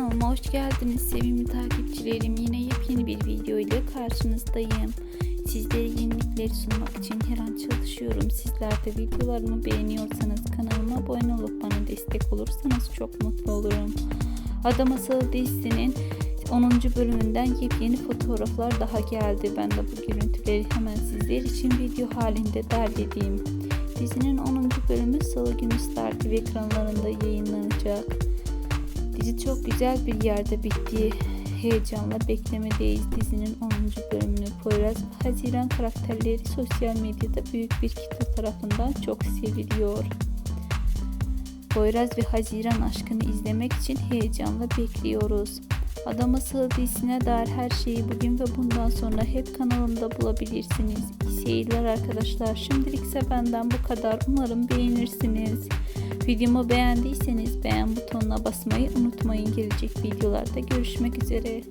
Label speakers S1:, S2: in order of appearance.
S1: Kanalıma hoş geldiniz sevimli takipçilerim. Yine yepyeni bir video ile karşınızdayım. Sizlere yenilikleri sunmak için her an çalışıyorum. Sizler de videolarımı beğeniyorsanız kanalıma abone olup bana destek olursanız çok mutlu olurum. Adam Asıl dizisinin 10. bölümünden yepyeni fotoğraflar daha geldi. Ben de bu görüntüleri hemen sizler için video halinde derlediğim. Dizinin 10. bölümü Salı günü Star TV ekranlarında yayınlanacak. Dizi çok güzel bir yerde bitti. Heyecanla beklemedeyiz dizinin 10. bölümünü. Poyraz Haziran karakterleri sosyal medyada büyük bir kitle tarafından çok seviliyor. Poyraz ve Haziran aşkını izlemek için heyecanla bekliyoruz. Adam Asıl dizisine dair her şeyi bugün ve bundan sonra hep kanalımda bulabilirsiniz. İyi seyirler arkadaşlar. Şimdilikse benden bu kadar. Umarım beğenirsiniz. Videomu beğendiyseniz beğen butonuna basmayı unutmayın. Gelecek videolarda görüşmek üzere.